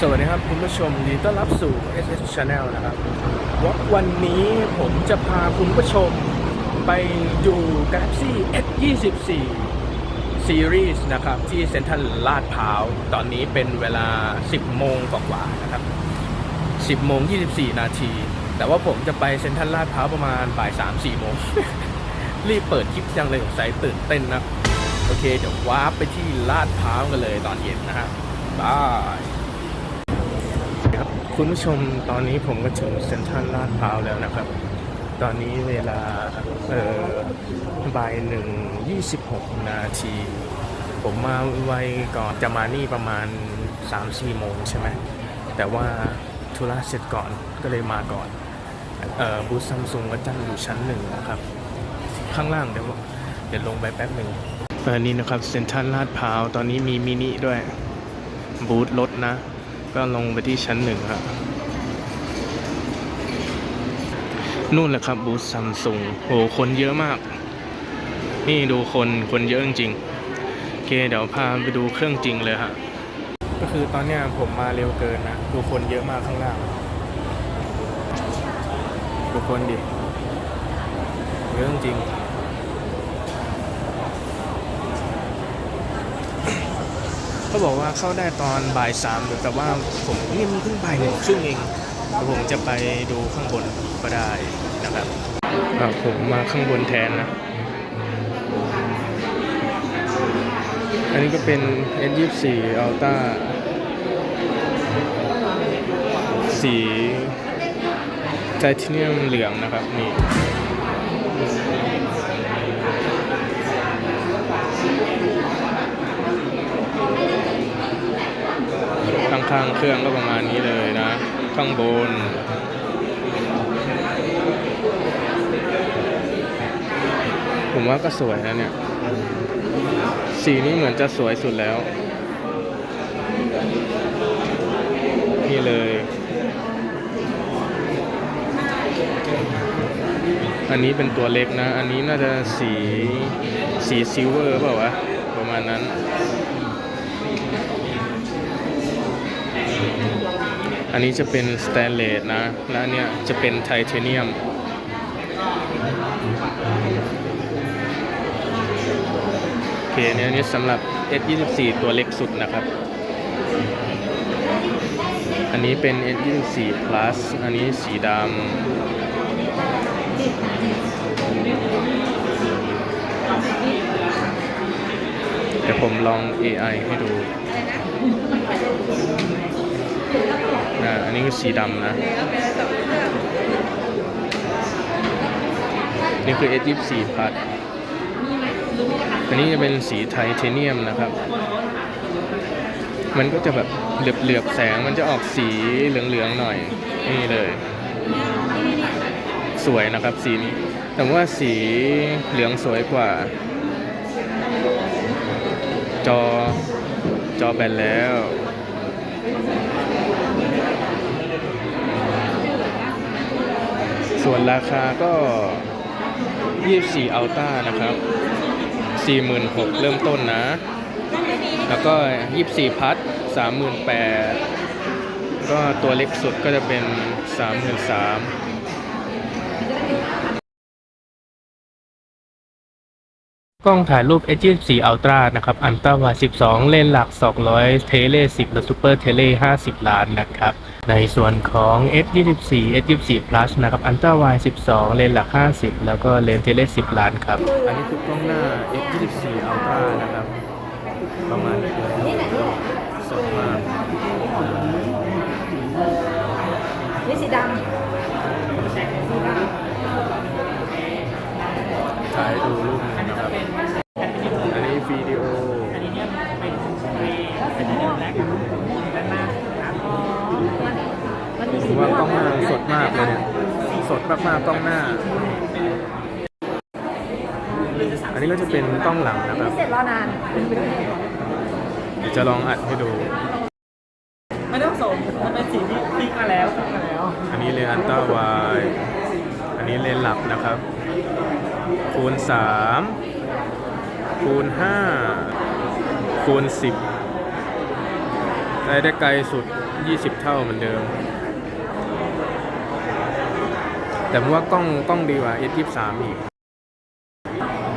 สวัสดีครับคุณผู้ชมยินดีต้อนรับสู่ SS Channel นะครับววันนี้ผมจะพาคุณผู้ชมไปดู Galaxy S24 Series นะครับ ที่เซ็นทรัลลาดพร้าว ตอนนี้เป็นเวลา 10 โมงกว่าๆนะครับ 10 โมง 24 นาที แต่ว่าผมจะไปเซ็นทรัลลาดพร้าวประมาณบ่าย 3-4 โมง รีบเปิดคลิปจังเลยสงสัยตื่นเต้นนะ โอเค เดี๋ยววาร์ปไปที่ลาดพร้าวกันเลยตอนเย็นนะฮะบาย คุณผู้ชมตอนนี้ผมก็ถึงเซ็นทรัลลาดพร้าวแล้วนะครับ ตอนนี้เวลาเอ่อบ่ายหนึ่งยี่สิบหกนาที ผมมาไวก่อนจะมานี่ประมาณสามสี่โมงใช่ไหมแต่ว่าธุระเสร็จก่อนก็เลยมาก่อนเอ่อบูธซัมซุงก็ตั้งอยู่ชั้นหนึ่งนะครับ ข้างล่างเดี๋ยวเดี๋ยวลงไปแป๊บหนึ่งอันนี้นะครับเซ็นทรัลลาดพร้าวตอนนี้มีมินิด้วย บูธรถนะ ก็ลงไปที่ชั้นหนึ่งครับนู่นแหละครับบูธซัมซุงโหคนเยอะมาก นี่ดูคนคนเยอะจริงโอเคเดี๋ยวพาไปดูเครื่องจริงเลยฮะก็คือตอนเนี้ยผมมาเร็วเกินนะดูคนเยอะมากข้างล่างดูคนดิเยอะจริง เขาบอกว่าเข้าได้ตอนบ่ายสามแต่ว่าผมนี่มันเพิ่งบ่ายหนึ่งครึ่งเองผมจะไปดูข้างบนก็ได้นะครับผมมาข้างบนแทนนะ อันนี้ก็เป็น S24 Ultra สีไทเทเนียมเหลืองนะครับนี่ ข้างเครื่องก็ประมาณนี้เลยนะ ข้างบน ผมว่าก็สวยนะเนี่ย สีนี้เหมือนจะสวยสุดแล้ว นี่เลย อันนี้เป็นตัวเล็กนะ อันนี้น่าจะสีสีซิลเวอร์เปล่าวะ ประมาณนั้น อันนี้จะเป็นสแตนเลสนะ และอันเนี่ยจะเป็นไทเทเนียม โอเคเนี่ยนนี้สำหรับ S24 ตัวเล็กสุดนะครับ อันนี้เป็น S24 plus อันนี้สีดำเดี๋ยวผมลอง AI ให้ดู อ่า อั นี้คือสีดำนะ นี่คือ S24 plus อันนี้จะเป็นสีไทเทเนียมนะครับ มันก็จะแบบเหลือบเหลือบๆแสงมันจะออกสีเหลืองๆหน่อย นี่เลย สวยนะครับสีนี้ แต่ว่าสีเหลืองสวยกว่า จอจอแบนแล้ว ส่วนราคาก็ 24 Ultra นะครับ 46,000 เริ่มต้นนะ แล้วก็ 24 พัท38,000 ก็ตัวเล็กสุดก็จะเป็น 33,000 กล้องถ่ายรูป S24 Ultra นะครับ อันต้าวา12 เลนส์หลัก 200 เทเล10 และซูเปอร์เทเล50 ล้านนะครับ ในส่วนของ S24 S24 Plus นะครับ อันต้าวา12 เลนส์หลัก 50 แล้วก็เลนส์เทเล10 ล้านครับ อันนี้คือกล้องหน้า S24 Ultra นะครับ ประมาณนี้สดมากนี่สีดำถ่ายดูรูปหนึงนะครับ อันนี้วิดีโอ มันมีผสีมว่ากล้องหน้าสดมากเลยเนี่ยสดมากๆกล้องหน้า อันนี้ก็จะเป็นกล้องหลังนะครับเสร็จรอนานเดี๋ยวจะลองอัดให้ดูไม่ต้องส่งมันเป็นสีที่ฟิกมาแล้วฟิกมาแล้ว อันนี้เลนส์อันต้าวายอันนี้เลนส์หลับนะครับ คูณ 3 คูณ 5 คูณ 10 ได้ได้ไกลสุด 20 เท่าเหมือนเดิม แต่ผมว่ากล้องกล้องดีกว่า S23 อีก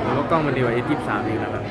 ผมว่ากล้องมันดีกว่า S23 อีกนะครับ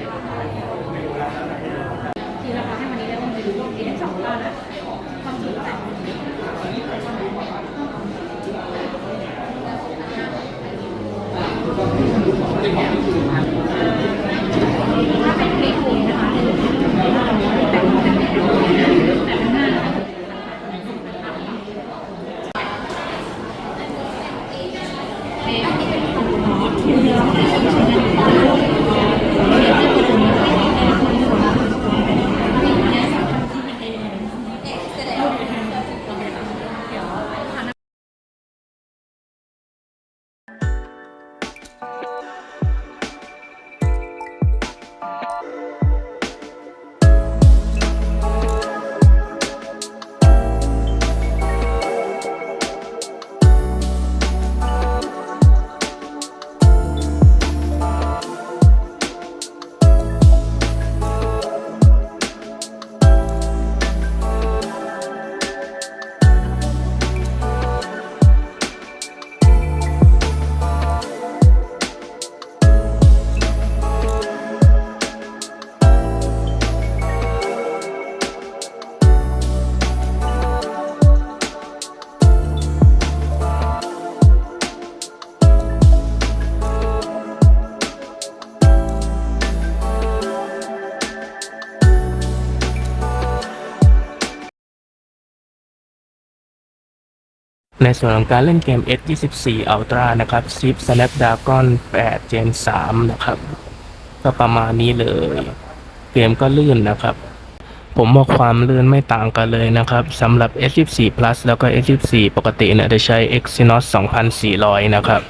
ในส่วนของการเล่นเกม S24 Ultra นะครับ Chip Snapdragon 8 Gen 3 นะครับ ก็ประมาณนี้เลย เกมก็ลื่นนะครับ ผมว่าความลื่นไม่ต่างกันเลยนะครับสำหรับ S24 Plus แล้วก็ S24 ปกติเนี่ยจะใช้ Exynos 2400 นะครับ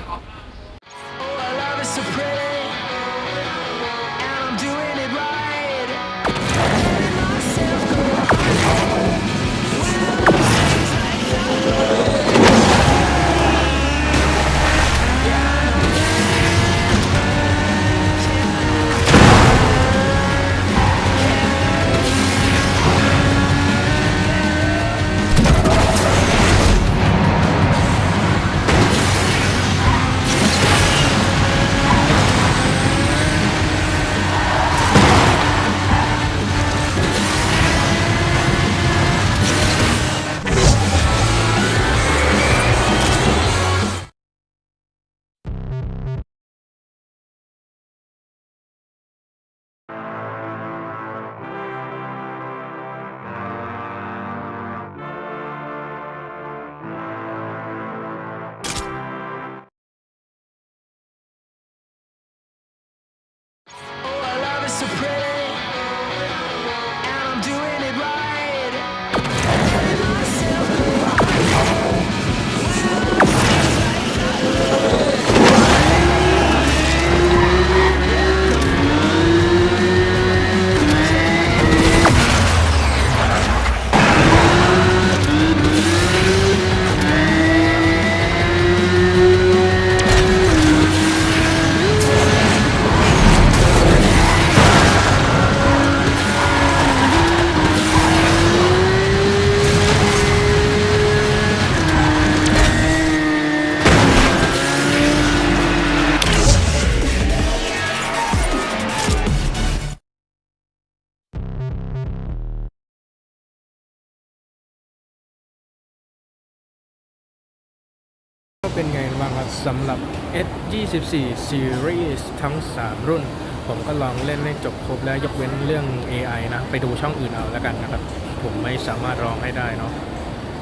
เป็นไงบ้างครับสำหรับ S24 Series ทั้ง 3 รุ่น ผมก็ลองเล่นให้จบครบแล้วยกเว้นเรื่อง AI นะ ไปดูช่องอื่นเอาแล้วกันนะครับ ผมไม่สามารถลองให้ได้เนาะ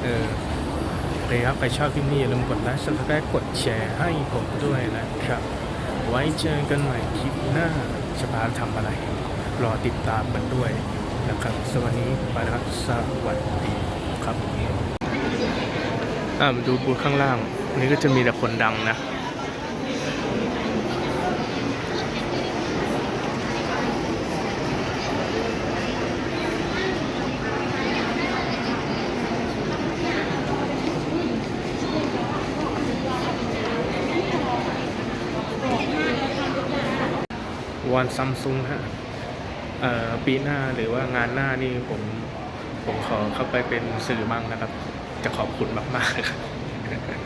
เออโอเคครับไปชอบคลิปนี้อย่าลืมกดไลค์ subscribe กดแชร์ให้ผมด้วยนะครับ ไว้เจอกันใหม่คลิปหน้าจะพาทำอะไร รอติดตามกันด้วยนะครับ สวัสดีไปแล้วครับสวัสดีครับอ่ามาดูบูธข้างล่าง นนี้ก็จะมีแต่คนดังนะวันซัมซุงฮะปีหน้าหรือว่างานหน้านี่ผมผมขอเข้าไปเป็นสื่อมั่งนะครับ จะขอบคุณมากๆครับ